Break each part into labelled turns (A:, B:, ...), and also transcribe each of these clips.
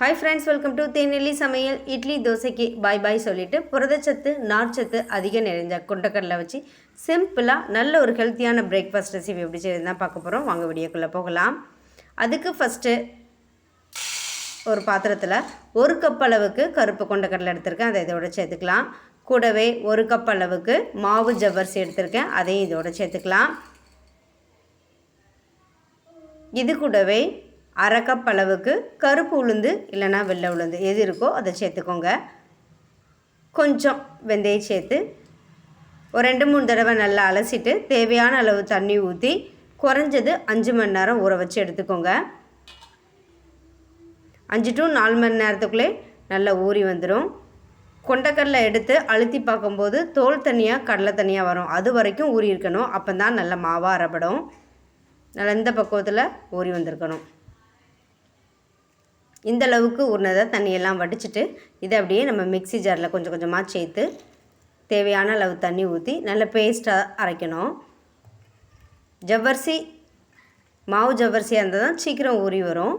A: Hi friends welcome to Thenelli சமையல் இட்லி தோசைக்கு பாய் பாய் சொல்லிவிட்டு புரதச்சத்து நார்ச்சத்து அதிகம் நிறைஞ்ச கொண்டக்கடலை வச்சு சிம்பிளாக நல்ல ஒரு ஹெல்த்தியான பிரேக்ஃபாஸ்ட் ரெசிபி எப்படி செய்யுது தான் பார்க்க போகிறோம் வாங்க வீடியோக்குள்ளே போகலாம். அதுக்கு ஃபஸ்ட்டு ஒரு பாத்திரத்தில் ஒரு கப் அளவுக்கு கருப்பு கொண்டக்கடலை எடுத்திருக்கேன். அதை இதோட சேர்த்துக்கலாம். கூடவே ஒரு கப் அளவுக்கு மாவு ஜவ்வரிசி எடுத்திருக்கேன். அதையும் இதோட சேர்த்துக்கலாம். இது கூடவே அரை கப் அளவுக்கு கருப்பு உளுந்து இல்லைன்னா வெள்ளை உளுந்து. எது இருக்கோ அதை சேர்த்துக்கோங்க. கொஞ்சம் வெந்தயம் சேர்த்து ஒரு ரெண்டு மூணு தடவை நல்லா அலசிட்டு தேவையான அளவு தண்ணி ஊற்றி குறைஞ்சது அஞ்சு மணி நேரம் ஊற வச்சு எடுத்துக்கோங்க. அஞ்சு டு நாலு மணி நேரத்துக்குள்ளே நல்லா ஊறி வந்துடும் கொண்டக்கடலை எடுத்து அழுத்தி பார்க்கும்போது தோல் தனியாக கடலை தனியாக வரும். அது வரைக்கும் ஊறி இருக்கணும். அப்போ தான் நல்ல மாவாக அரைப்படும். நல்லா இந்த பக்குவத்தில் ஊறி வந்திருக்கணும். இந்த அளவுக்கு தண்ணியெல்லாம் வடிச்சிட்டு இதை அப்படியே நம்ம மிக்ஸி ஜாரில் கொஞ்சம் கொஞ்சமாக சேர்த்து தேவையான அளவு தண்ணி ஊற்றி நல்ல பேஸ்ட்டாக அரைக்கணும். ஜவ்வரிசி மாவு ஜவ்வரிசியாக இருந்தால் தான் சீக்கிரம் ஊறி வரும்.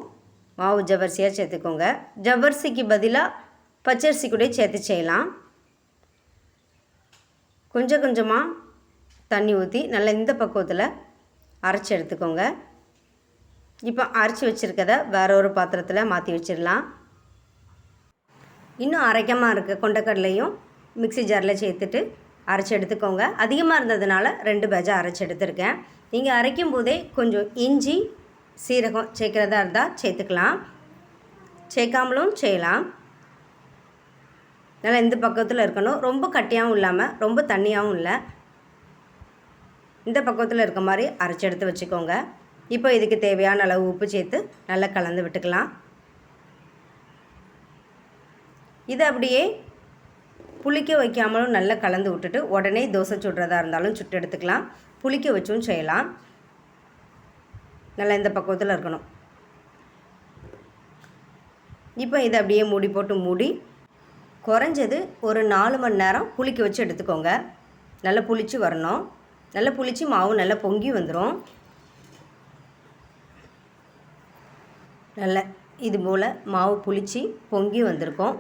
A: மாவு ஜவ்வரிசியாக சேர்த்துக்கோங்க. ஜவ்வரிசிக்கு பதிலாக பச்சரிசி கூட சேர்த்து செய்யலாம். கொஞ்சம் கொஞ்சமாக தண்ணி ஊற்றி நல்லா இந்த பக்குவத்தில் அரைச்சி எடுத்துக்கோங்க. இப்போ அரைச்சி வச்சுருக்கத வேற ஒரு பாத்திரத்தில் மாற்றி வச்சிடலாம். இன்னும் அரைக்கமாக இருக்க கொண்டக்கடலையும் மிக்ஸி ஜாரில் சேர்த்துட்டு அரைச்சி எடுத்துக்கோங்க. அதிகமாக இருந்ததுனால ரெண்டு பேஜாக அரைச்சி எடுத்திருக்கேன். நீங்கள் அரைக்கும் போதே கொஞ்சம் இஞ்சி சீரகம் சேர்க்குறதா இருந்தால் சேர்த்துக்கலாம். சேர்க்காமலும் செய்யலாம். நல்லா இந்த பக்கத்தில் இருக்கணும். ரொம்ப கட்டியாகவும் இல்லாமல் ரொம்ப தண்ணியாகவும் இல்லை. இந்த பக்கத்தில் இருக்க மாதிரி அரைச்சி எடுத்து வச்சுக்கோங்க. இப்போ இதுக்கு தேவையான அளவு உப்பு சேர்த்து நல்லா கலந்து விட்டுக்கலாம். இதை அப்படியே புளிக்க வைக்காமலும் நல்லா கலந்து விட்டுட்டு உடனே தோசை சுடுறதா இருந்தாலும் சுட்டு எடுத்துக்கலாம். புளிக்க வச்சும் செய்யலாம். நல்லா இந்த பக்குவத்தில் இருக்கணும். இப்போ இதை அப்படியே மூடி போட்டு மூடி குறைஞ்சது ஒரு நாலு மணி நேரம் புளிக்க வச்சு எடுத்துக்கோங்க. நல்லா புளிச்சு வரணும். நல்லா புளிச்சு மாவு நல்லா பொங்கி வந்துடும் நல்ல இது போல் மாவு புளித்து பொங்கி வந்திருக்கும்.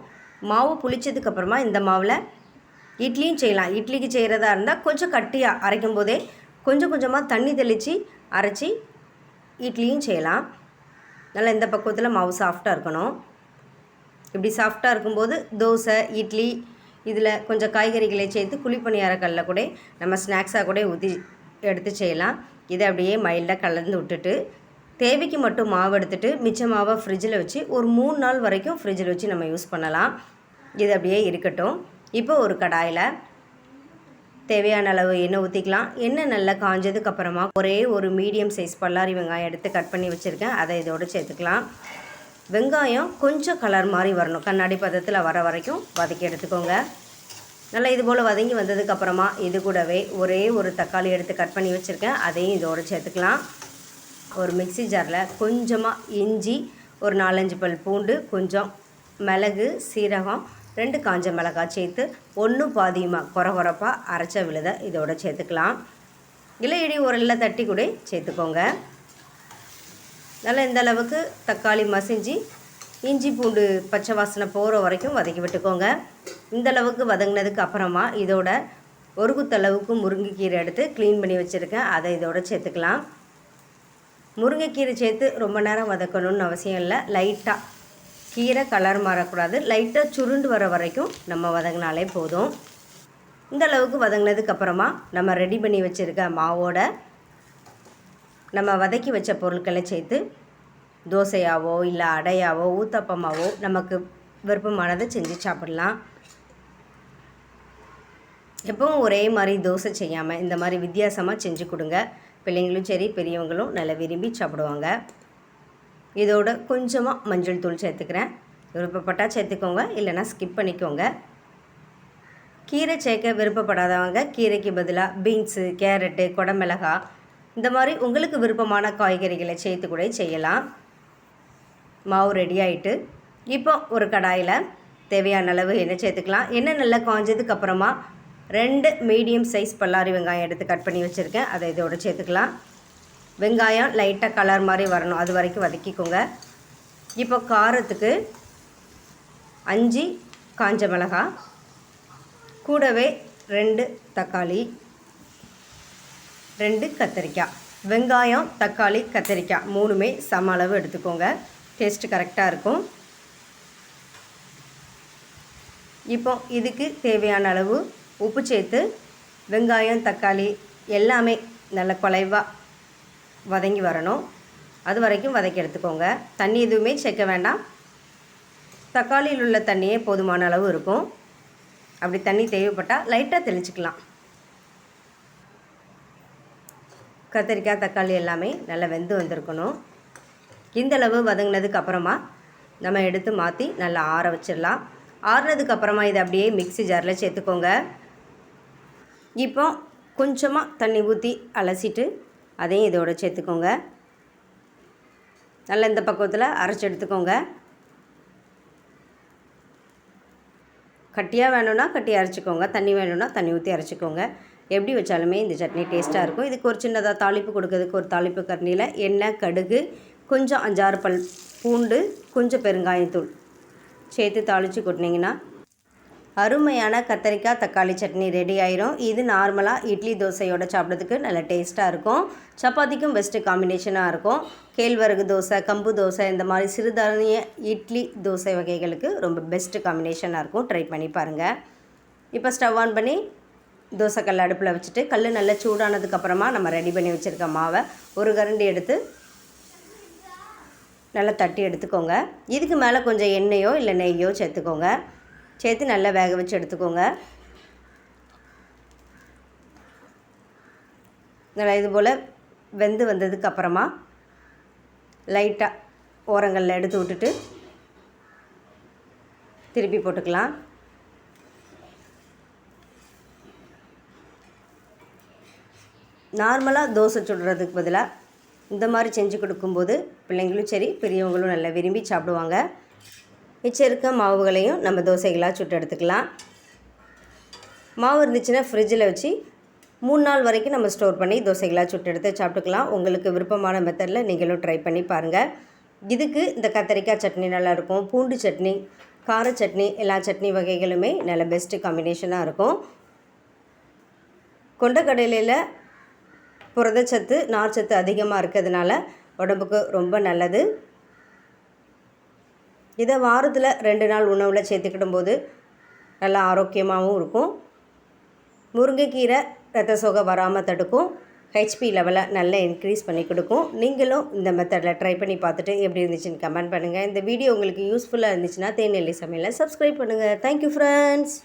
A: மாவு புளிச்சதுக்கப்புறமா இந்த மாவில் இட்லியும் செய்யலாம். இட்லிக்கு செய்கிறதா இருந்தால் கொஞ்சம் கட்டியாக அரைக்கும் போதே கொஞ்சம் கொஞ்சமாக தண்ணி தெளித்து அரைச்சி இட்லியும் செய்யலாம். நல்லா இந்த பக்குவத்தில் மாவு சாஃப்டாக இருக்கணும். இப்படி சாஃப்டாக இருக்கும்போது தோசை இட்லி இதில் கொஞ்சம் காய்கறிகளை சேர்த்து குழிப்பணியாரக்கல்ல கூட நம்ம ஸ்நாக்ஸாக கூட ஊற்றி எடுத்து செய்யலாம். இதை அப்படியே மைல்டாக கலந்து விட்டுட்டு தேவைக்கு மட்டும் மாவு எடுத்துகிட்டு மிச்ச மாவை ஃப்ரிட்ஜில் வச்சு ஒரு மூணு நாள் வரைக்கும் ஃப்ரிட்ஜில் வச்சு நம்ம யூஸ் பண்ணலாம். இது அப்படியே இருக்கட்டும். இப்போ ஒரு கடாயில் தேவையான அளவு எண்ணெய் ஊற்றிக்கலாம் எண்ணெய் நல்லா காஞ்சதுக்கப்புறமா ஒரே ஒரு மீடியம் சைஸ் பல்லாரி வெங்காயம் எடுத்து கட் பண்ணி வச்சுருக்கேன். அதை இதோடு சேர்த்துக்கலாம். வெங்காயம் கொஞ்சம் கலர் மாதிரி வரணும். கண்ணாடி பதத்தில் வர வரைக்கும் வதக்கி எடுத்துக்கோங்க. நல்லா இது போல் வதங்கி வந்ததுக்கப்புறமா இது கூடவே ஒரே ஒரு தக்காளி எடுத்து கட் பண்ணி வச்சுருக்கேன். அதையும் இதோடு சேர்த்துக்கலாம். ஒரு மிக்சி ஜாரில் கொஞ்சமாக இஞ்சி ஒரு நாலஞ்சு பல் பூண்டு கொஞ்சம் மிளகு சீரகம் ரெண்டு காஞ்ச மிளகாய் சேர்த்து ஒன்று பாதியமாக குறை குறைப்பாக அரைச்ச விழுத இதோட சேர்த்துக்கலாம். இல்லை இடி உரலில் தட்டி கூட சேர்த்துக்கோங்க. நல்லா இந்த அளவுக்கு தக்காளி மசிஞ்சு இஞ்சி பூண்டு பச்சை வாசனை போகிற வரைக்கும் வதக்கி விட்டுக்கோங்க. இந்த அளவுக்கு வதங்கினதுக்கு அப்புறமா இதோட ஒரு குத்தளவுக்கு முருங்கைக்கீரை எடுத்து க்ளீன் பண்ணி வச்சுருக்கேன். அதை இதோட சேர்த்துக்கலாம். முருங்கைக்கீரை சேர்த்து ரொம்ப நேரம் வதக்கணும்னு அவசியம் இல்லை. லைட்டாக கீரை கலர் மாறக்கூடாது. லைட்டாக சுருண்டு வர வரைக்கும் நம்ம வதங்கினாலே போதும். இந்த அளவுக்கு வதங்கினதுக்கு அப்புறமா நம்ம ரெடி பண்ணி வச்சுருக்க மாவோட நம்ம வதக்கி வச்ச பொருட்களை சேர்த்து தோசையாவோ இல்லை அடையாவோ ஊத்தப்பமாவோ நமக்கு விருப்பமானதை செஞ்சு சாப்பிடலாம். எப்பவும் ஒரே மாதிரி தோசை செய்யாமல் இந்த மாதிரி வித்தியாசமாக செஞ்சு கொடுங்க. பிள்ளைங்களும் சரி பெரியவங்களும் நல்லா விரும்பி சாப்பிடுவாங்க. இதோட கொஞ்சமாக மஞ்சள் தூள் சேர்த்துக்கிறேன். விருப்பப்பட்டால் சேர்த்துக்கோங்க இல்லைனா ஸ்கிப் பண்ணிக்கோங்க. கீரை சேர்க்க விருப்பப்படாதவங்க கீரைக்கு பதிலாக பீன்ஸு கேரட்டு குடமிளகா இந்த மாதிரி உங்களுக்கு விருப்பமான காய்கறிகளை சேர்த்து கூட செய்யலாம். மாவு ரெடி ஆகிட்டு இப்போ ஒரு கடாயில் தேவையான அளவு எண்ணெய் சேர்த்துக்கலாம். எண்ணெய் நல்லா காஞ்சதுக்கு அப்புறமா ரெண்டு மீடியம் சைஸ் பல்லாரி வெங்காயம் எடுத்து கட் பண்ணி வச்சுருக்கேன். அதை இதோட சேர்த்துக்கலாம். வெங்காயம் லைட்டாக கலர் மாதிரி வரணும். அது வரைக்கும் வதக்கிக்கோங்க. இப்போ காரத்துக்கு அஞ்சு காஞ்ச மிளகா கூடவே ரெண்டு தக்காளி ரெண்டு கத்திரிக்காய் வெங்காயம் தக்காளி கத்திரிக்காய் மூணுமே சம அளவு எடுத்துக்கோங்க. டேஸ்ட்டு கரெக்டாக இருக்கும். இப்போ இதுக்கு தேவையான அளவு உப்பு சேர்த்து வெங்காயம் தக்காளி எல்லாமே நல்ல குலைவாக வதங்கி வரணும். அது வரைக்கும் வதக்கி எடுத்துக்கோங்க. தண்ணி எதுவுமே சேர்க்க வேண்டாம். தக்காளியில் உள்ள தண்ணியே போதுமான அளவு இருக்கும். அப்படி தண்ணி தேவைப்பட்டால் லைட்டாக தெளிச்சுக்கலாம். கத்திரிக்காய் தக்காளி எல்லாமே நல்லா வெந்து வந்திருக்கணும். இந்தளவு வதங்கினதுக்கு அப்புறமா நம்ம எடுத்து மாற்றி நல்லா ஆற வச்சிடலாம். ஆறுனதுக்கு அப்புறமா இதை அப்படியே மிக்ஸி ஜாரில் சேர்த்துக்கோங்க. இப்போ கொஞ்சமாக தண்ணி ஊற்றி அலசிட்டு அதையும் இதோட சேர்த்துக்கோங்க. நல்லா இந்த பக்குவத்தில் அரைச்சி எடுத்துக்கோங்க. கட்டியாக வேணும்னா கட்டி அரைச்சிக்கோங்க. தண்ணி வேணும்னா தண்ணி ஊற்றி அரைச்சிக்கோங்க. எப்படி வச்சாலுமே இந்த சட்னி டேஸ்ட்டாக இருக்கும். இதுக்கு ஒரு சின்னதாக தாளிப்பு கொடுக்கறதுக்கு ஒரு தாளிப்பு கரணியில் எண்ணெய் கடுகு கொஞ்சம் அஞ்சாறு பல் பூண்டு கொஞ்சம் பெருங்காயத்தூள் சேர்த்து தாளித்து கொட்டினீங்கன்னா அருமையான கத்தரிக்காய் தக்காளி சட்னி ரெடி ஆயிரும். இது நார்மலாக இட்லி தோசையோட சாப்பிட்றதுக்கு நல்ல டேஸ்ட்டாக இருக்கும். சப்பாத்திக்கும் பெஸ்ட்டு காம்பினேஷனாக இருக்கும். கேழ்வரகு தோசை கம்பு தோசை இந்த மாதிரி சிறுதானிய இட்லி தோசை வகைகளுக்கு ரொம்ப பெஸ்ட்டு காம்பினேஷனாக இருக்கும். ட்ரை பண்ணி பாருங்கள் இப்போ ஸ்டவ் ஆன் பண்ணி தோசை கல் அடுப்பில் வச்சுட்டு கல் நல்லா சூடானதுக்கப்புறமா நம்ம ரெடி பண்ணி வச்சுருக்க மாவை ஒரு கரண்டி எடுத்து நல்லா தட்டி எடுத்துக்கோங்க. இதுக்கு மேலே கொஞ்சம் எண்ணெயோ இல்லை நெய்யோ சேர்த்துக்கோங்க. சேர்த்து நல்லா வேக வச்சு எடுத்துக்கோங்க. நல்லா இது போல் வெந்து வந்ததுக்கு அப்புறமா லைட்டாக ஓரங்களில் எடுத்து விட்டுட்டு திருப்பி போட்டுக்கலாம். நார்மலாக தோசை சுடுறதுக்கு பதிலாக இந்த மாதிரி செஞ்சு கொடுக்கும்போது பிள்ளைங்களும் சரி பெரியவங்களும் நல்லா விரும்பி சாப்பிடுவாங்க. மிச்சம் இருக்க மாவுகளையும் நம்ம தோசைகளாக சுட்டு எடுத்துக்கலாம் மாவு இருந்துச்சுன்னா ஃப்ரிட்ஜில் வச்சு மூணு நாள் வரைக்கும் நம்ம ஸ்டோர் பண்ணி தோசைகளாக சுட்டு எடுத்து சாப்பிட்டுக்கலாம். உங்களுக்கு விருப்பமான மெத்தடில் நீங்களும் ட்ரை பண்ணி பாருங்கள் இதுக்கு இந்த கத்தரிக்காய் சட்னி நல்லாயிருக்கும் பூண்டு சட்னி கார சட்னி எல்லா சட்னி வகைகளுமே நல்ல பெஸ்ட்டு காம்பினேஷனாக இருக்கும். கொண்டக்கடலையில் புரதச்சத்து நார்ச்சத்து அதிகமாக இருக்கிறதுனால உடம்புக்கு ரொம்ப நல்லது. இதை வாரத்தில் ரெண்டு நாள் உணவில் சேர்த்துக்கிடும் போது நல்லா ஆரோக்கியமாகவும் இருக்கும். முருங்கைக்கீரை ரத்த சோகை வராமல் தடுக்கும் ஹெச்பி லெவலை நல்லா இன்க்ரீஸ் பண்ணி கொடுக்கும். நீங்களும் இந்த மெத்தடில் ட்ரை பண்ணி பார்த்துட்டு எப்படி இருந்துச்சுன்னு கமெண்ட் பண்ணுங்கள் இந்த வீடியோ உங்களுக்கு யூஸ்ஃபுல்லாக இருந்துச்சுன்னா தேநெல்லி சமையலை சப்ஸ்கிரைப் பண்ணுங்கள் தேங்க்யூ ஃப்ரெண்ட்ஸ்